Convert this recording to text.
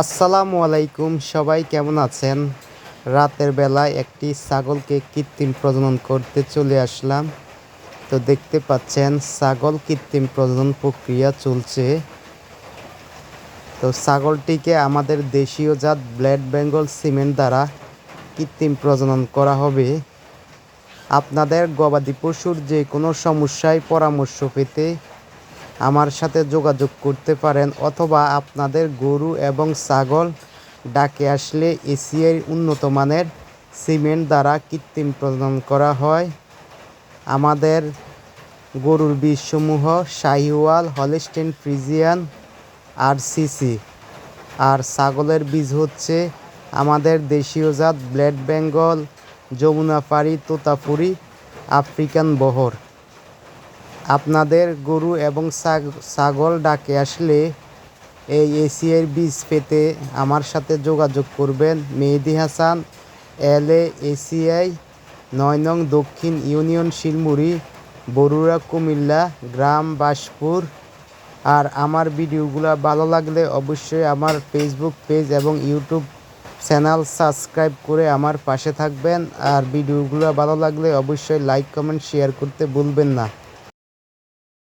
আসসালামু আলাইকুম, সবাই কেমন আছেন? রাতের বেলায় একটি ছাগলকে কৃত্রিম প্রজনন করতে চলে আসলাম। তো দেখতে পাচ্ছেন, ছাগল কৃত্রিম প্রজনন প্রক্রিয়া চলছে। তো ছাগলটিকে আমাদের দেশীয় জাত ব্ল্যাড বেঙ্গল সিমেন্ট দ্বারা কৃত্রিম প্রজনন করা হবে। আপনাদের গবাদি পশুর যে কোনো সমস্যায় পরামর্শ পেতে আমার সাথে যোগাযোগ করতে পারেন অথবা আপনাদের গরু এবং ছাগল ডাকে আসলে এশিয়ার উন্নত মানের সিমেন্ট দ্বারা কৃত্রিম প্রদান করা হয়। আমাদের গরুর বীজসমূহ শাহিওয়াল হলিস্টেন ফ্রিজিয়ান আর সিসি আর ছাগলের বীজ হচ্ছে আমাদের দেশীয় জাত ব্ল্যাড বেঙ্গল যমুনাপাড়ি তোতাপুরি, আফ্রিকান বহর। আপনাদের গরু এবং ছাগ- ছাগল ডাকে আসলে এই এসিআর বীজ পেতে আমার সাথে যোগাযোগ করবেন। মেহেদি হাসান এল এ এসিআই, নয় নং দক্ষিণ ইউনিয়ন শিলমুড়ি, বরুড়া, কুমিল্লা, গ্রাম বাসপুর। আর আমার ভিডিওগুলো ভালো লাগলে অবশ্যই আমার ফেসবুক পেজ এবং ইউটিউব চ্যানেল সাবস্ক্রাইব করে আমার পাশে থাকবেন। আর ভিডিওগুলো ভালো লাগলে অবশ্যই লাইক কমেন্ট শেয়ার করতে ভুলবেন না।